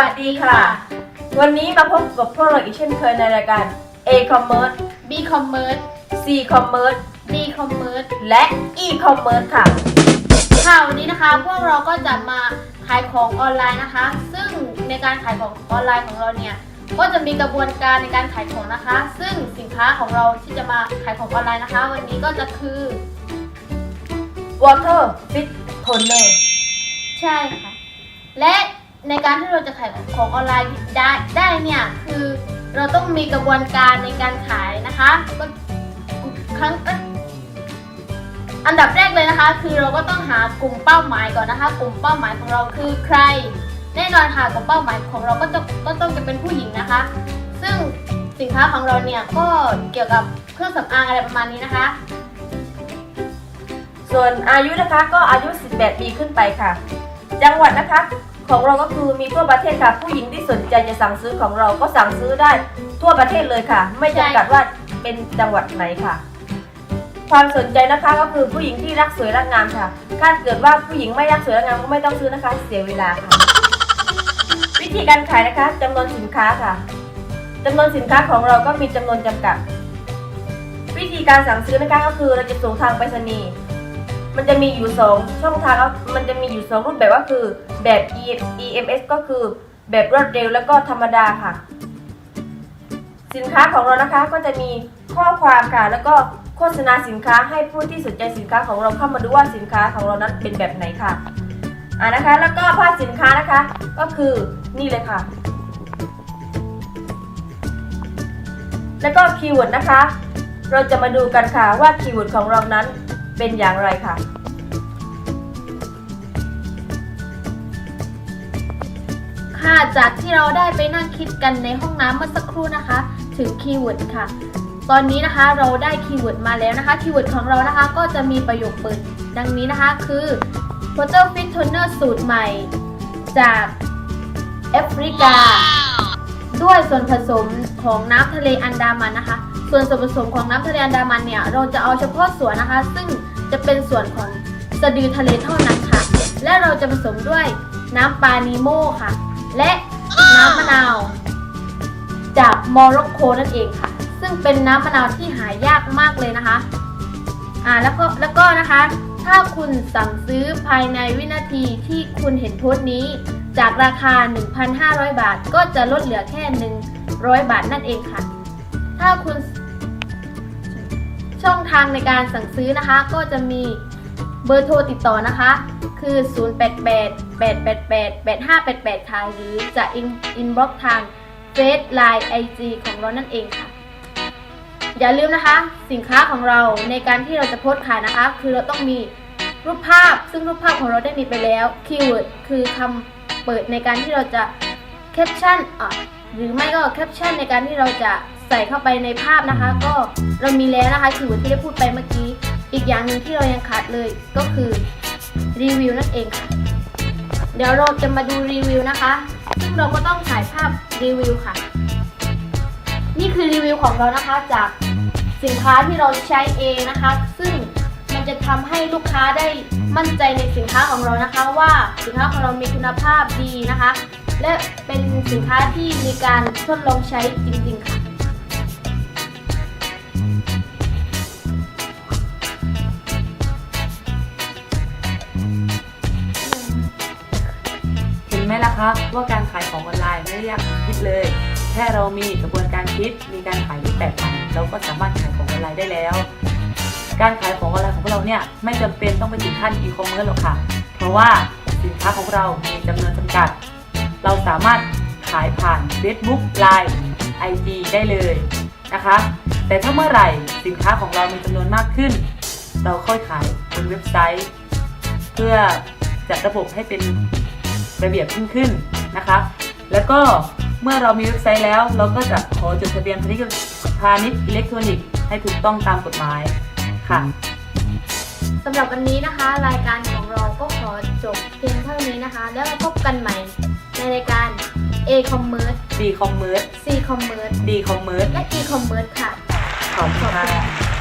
วัสดีค่ะ วันนี้มาพบกับพวกเราอีกเช่นเคยในรายการ A-commerce B commerce C-commerce D commerce และ E-commerce ค่ะ ค่ะวันนี้นะคะพวกเราก็จะมาขายของออนไลน์นะคะ ซึ่งในการขายของออนไลน์ของเราเนี่ยก็จะมีกระบวนการในการขายของนะคะ ซึ่งสินค้าของเราที่จะมาขายของออนไลน์นะคะ วันนี้ก็จะคือ Water Fit Toner ใช่ค่ะ และ ในการที่เราจะขายของออนไลน์ได้ได้เนี่ยคือเราต้องมีกระบวนการในการขายนะคะก็ครั้งอันดับแรกเลยนะคะ คือเราก็ต้องหากลุ่มเป้าหมายก่อนนะคะ กลุ่มเป้าหมายของเราคือใคร แน่นอนค่ะกลุ่มเป้าหมายของเราก็จะก็ต้องจะเป็นผู้หญิงนะคะ ซึ่งสินค้าของเราเนี่ยก็เกี่ยวกับเครื่องสำอางอะไรประมาณนี้นะคะ ส่วนอายุนะคะก็อายุ 18 ปีขึ้นไปค่ะ จังหวัดนะคะ ของเราก็คือมีทั่วประเทศค่ะ ผู้หญิงที่สนใจจะสั่งซื้อของเราก็สั่งซื้อได้ทั่วประเทศเลยค่ะ ไม่จำกัดว่าเป็นจังหวัดไหนค่ะ ความสนใจนะคะก็คือผู้หญิงที่รักสวยรักงามค่ะถ้าเกิดว่าผู้หญิงไม่รักสวยรักงามก็ไม่ต้องซื้อนะคะเสียเวลาค่ะ วิธีการขายนะคะจำนวนสินค้าค่ะจำนวนสินค้าของเราก็มีจำนวนจำกัด วิธีการสั่งซื้อนะคะก็คือเราจะส่งทางไปรษณีย์ มันจะมีอยู่สองช่องทางครับมันจะมีอยู่สองรูปแบบก็คือแบบ E- EMS ก็คือแบบรวดเร็วแล้วก็ธรรมดาค่ะ สินค้าของเรานะคะก็จะมีข้อความค่ะ แล้วก็โฆษณาสินค้าให้ผู้ที่สนใจสินค้าของเราเข้ามาดูว่าสินค้าของเรานั้นเป็นแบบไหนค่ะอ่านะคะ แล้วก็ภาพสินค้านะคะ ก็คือนี่เลยค่ะ แล้วก็คีย์เวิร์ดนะคะ เราจะมาดูกันค่ะว่าคีย์เวิร์ดของเรานั้น เป็นอย่างไรค่ะ ค่ะ จากที่เราได้ไปนั่งคิดกันในห้องน้ำเมื่อสักครู่นะคะ ถึงคีย์เวิร์ดค่ะ ตอนนี้นะคะเราได้คีย์เวิร์ดมาแล้วนะคะ คีย์เวิร์ดของเรานะคะก็จะมีประโยคเปิดดังนี้นะคะ คือ Water Fit Toner สูตรใหม่ จากแอฟริกา ด้วยส่วนผสมของน้ำทะเลอันดามันนะคะ ส่วนส่วนผสมของน้ำทะเลอันดามันเนี่ย เราจะเอาเฉพาะส่วนนะคะ ซึ่ง จะเป็นส่วนของสะดือทะเลเท่านั้นค่ะ และเราจะผสมด้วยน้ำปลานีโม่ค่ะ และน้ำมะนาว จากโมร็อกโกนั่นเองค่ะ ซึ่งเป็นน้ำมะนาวที่หายากมากเลยนะคะอ่าแล้วก็แล้วก็นะคะ ถ้าคุณสั่งซื้อภายในวินาทีที่คุณเห็นโพสต์นี้ จากราคา 1,500 บาท ก็จะลดเหลือแค่ 100 บาทนั่นเองค่ะ ถ้าคุณ ช่องทางในการสั่งซื้อนะคะ ก็จะมีเบอร์โทรติดต่อนะคะ คือ 088 888 8588 ค่ะ หรือจะอินอินบ็อกทางเฟซไลน์ไอจีของเรานั่นเองค่ะ อย่าลืมนะคะ สินค้าของเราในการที่เราจะโพสต์ขายนะคะ คือเราต้องมีรูปภาพ ซึ่งรูปภาพของเราได้มีไปแล้วคีย์เวิร์ดคือคำเปิดในการที่เราจะแคปชั่นหรือไม่ก็แคปชั่นในการที่เราจะ ใส่เข้าไปในภาพนะคะ ก็เรามีแล้วนะคะคีย์เวิร์ดที่ได้พูดไปเมื่อกี้ อีกอย่างหนึ่งที่เรายังขาดเลยก็คือรีวิวนั่นเองค่ะ เดี๋ยวเราจะมาดูรีวิวนะคะ ซึ่งเราก็ต้องถ่ายภาพรีวิวค่ะ นี่คือรีวิวของเรานะคะจากสินค้าที่เราใช้เองนะคะ ซึ่งมันจะทำให้ลูกค้าได้มั่นใจในสินค้าของเรานะคะ ว่าสินค้าของเรามีคุณภาพดีนะคะ และเป็นสินค้าที่มีการทดลองใช้จริง ไหมล่ะคะว่าการขายของออนไลน์ไม่ได้ยากคิดเลย แค่เรามีกระบวนการคิดมีการขายรูปแบบใหม่เราก็สามารถขายของออนไลน์ได้แล้ว การขายของออนไลน์ของพวกเราเนี่ยไม่จำเป็นต้องไปถึงขั้นอีคอมเมิร์ซหรอกค่ะ เพราะว่าสินค้าของเรามีจำนวนจำกัด เราสามารถขายผ่าน Facebook Line IG ได้เลยนะคะ แต่ถ้าเมื่อไหร่สินค้าของเรามีจำนวนมากขึ้น เราค่อยขายบนเว็บไซต์ เพื่อจัดระบบให้เป็น ระเบียบขึ้นขึ้นนะคะ แล้วก็เมื่อเรามีเว็บไซต์แล้ว เราก็จะขอจดทะเบียนพาณิชย์พาณิชย์อิเล็กทรอนิกส์ให้ถูกต้องตามกฎหมายค่ะสำหรับวันนี้นะคะ รายการของเราก็ขอจบเพียงเท่านี้นะคะ แล้วเราพบกันใหม่ในรายการ A Commerce D Commerce C Commerce D Commerce และ E Commerce ค่ะ ขอบคุณค่ะ